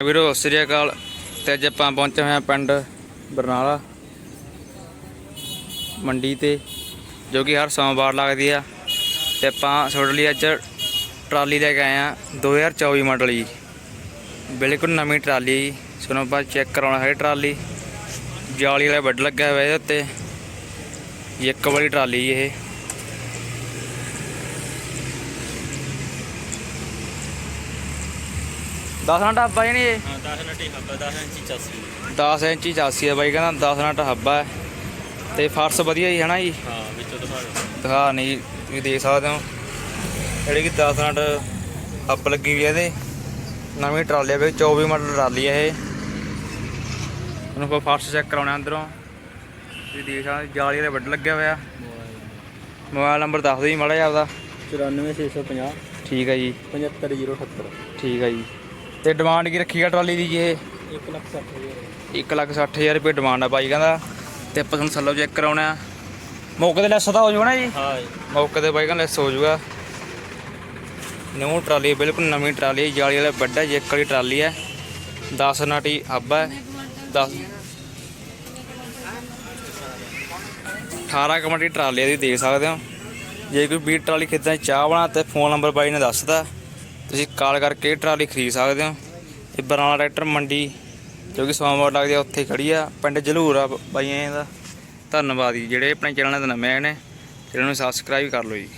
ਵੀਰੋ, ਸਤਿ ਸ੍ਰੀ ਅਕਾਲ। ਤੇ ਅੱਜ ਆਪਾਂ ਪਹੁੰਚੇ ਹੋਏ ਹਾਂ ਪਿੰਡ ਬਰਨਾਲਾ, ਮੰਡੀ ਤੇ, ਜੋ ਕਿ ਹਰ ਸੋਮਵਾਰ ਲੱਗਦੀ ਆ। ਤੇ ਆਪਾਂ ਤੁਹਾਡੇ ਲਈ ਅੱਜ ਟਰਾਲੀ ਲੈ ਕੇ ਆਏ ਆ 2024 ਮਾਡਲ ਜੀ। ਬਿਲਕੁਲ ਨਵੀਂ ਟਰਾਲੀ ਜੀ। ਤੁਹਾਨੂੰ ਆਪਾਂ ਚੈੱਕ ਕਰਾਉਣਾ ਹੈ ਟਰਾਲੀ। ਜਾਲੀ ਵਾਲਾ ਵੱਡ ਲੱਗਿਆ ਹੋਇਆ ਇਹਦੇ ਉੱਤੇ। ਇੱਕ ਵਾਲੀ ਟਰਾਲੀ ਜੀ ਇਹ। ਦਸ ਨਾ ਢਾਬਾ ਜਣੀ ਇਹ? ਹਾਂ 10 ਨਟੀ ਹੱਬਾ 10 ਇੰਚੀ ਚੱਸੀ। 10 ਇੰਚੀ ਚਾਸੀ ਹੈ ਬਾਈ ਕਹਿੰਦਾ 10 ਨਟ ਹੱਬਾ ਹੈ। ਤੇ ਫਰਸ਼ ਵਧੀਆ ਹੀ ਹੈ ਨਾ ਜੀ? ਹਾਂ ਵਿੱਚੋਂ ਦਿਖਾ ਦਿਓ। ਦਿਖਾ ਨਹੀਂ ਤੁਸੀਂ ਦੇਖ ਸਕਦੇ ਹੋ। ਜਿਹੜੀ ਕਿ 10 ਨਟ ਹੱਬ ਲੱਗੀ ਵੀ ਹੈ ਇਹਦੇ। ਨਵੀਂ ਟਰਾਲੀ ਹੈ ਬਈ 24 ਮਾਡਲ ਟਰਾਲੀ ਹੈ ਇਹ। ਤੁਹਾਨੂੰ ਕੋਈ ਫਰਸ਼ ਚੈੱਕ ਕਰਾਉਣਾ ਅੰਦਰੋਂ। ਤੁਸੀਂ ਦੇਖ ਸਕਦੇ ਹੋ, ਜਾਲੀ ਦੇ ਵੱਡ ਲੱਗਿਆ ਹੋਇਆ। ਮੋਬਾਈਲ ਨੰਬਰ ਦੱਸ ਦਿਓ ਜੀ ਮਾੜਾ ਜਿਹਾ ਆਪਦਾ। 94650 ਠੀਕ ਹੈ ਜੀ। 75078 ਠੀਕ ਹੈ ਜੀ। ਤੇ ਡਿਮਾਂਡ ਕੀ ਰੱਖੀ ਆ ਟਰਾਲੀ ਦੀ ਜੀ ਇਹ? 1 ਲੱਖ 60 ਹਜ਼ਾਰ। ਇੱਕ ਲੱਖ ਸੱਠ ਹਜ਼ਾਰ ਰੁਪਏ ਡਿਮਾਂਡ ਆ ਬਾਈ ਕਹਿੰਦਾ। ਤੇ ਆਪਾਂ ਤੁਹਾਨੂੰ ਥੱਲੋਂ ਚੈੱਕ ਕਰਾਉਣਾ। ਆ ਮੌਕੇ ਤੇ ਲੈਸ ਤਾਂ ਹੋ ਜਾਊਗਾ ਨਾ ਜੀ? ਹਾਂ ਮੌਕੇ ਤੇ ਬਾਈ ਕਹਿੰਦਾ ਲੈਸ ਹੋ ਜਾਊਗਾ। ਨਿਊ ਟਰਾਲੀ ਬਿਲਕੁਲ ਨਵੀਂ ਟਰਾਲੀ ਹੈ ਜਾਲੀ ਵਾਲਾ ਵੱਡਾ ਜੇਕ ਵਾਲੀ ਟਰਾਲੀ ਹੈ। 10 ਨਾਟੀ ਹੈ। 10 18 ਕਮਟੀ ਟਰਾਲੀ ਤੁਸੀਂ ਦੇਖ ਸਕਦੇ ਹੋ। ਜੇ ਕੋਈ ਵੀ ਟਰਾਲੀ ਖਰੀਦਣਾ ਚਾਹ ਬਣਾ ਤੇ ਫੋਨ ਨੰਬਰ ਬਾਈ ਨੇ ਦੱਸਦਾ ਤੁਸੀਂ ਕਾਲ ਕਰਕੇ ਟਰਾਲੀ ਖਰੀਦ ਸਕਦੇ ਹੋ। ਇਹ ਬਰਨਾਲਾ ਟਰੈਕਟਰ ਮੰਡੀ, ਜੋ ਕਿ ਸੋਮਵਾਰ ਲੱਗਦੀ ਆ, ਉੱਥੇ ਖੜੀ ਆ। ਪਿੰਡ ਜਲੂਰ ਆ ਬਾਈਆਂ ਦਾ ਧੰਨਵਾਦ ਜੀ। ਜਿਹੜੇ ਆਪਣੇ ਚੈਨਲ ਦੇ ਨਵੇਂ ਆਏ ਨੇ ਚੈਨਲ ਨੂੰ ਸਬਸਕ੍ਰਾਈਬ ਕਰ ਲਓ ਜੀ।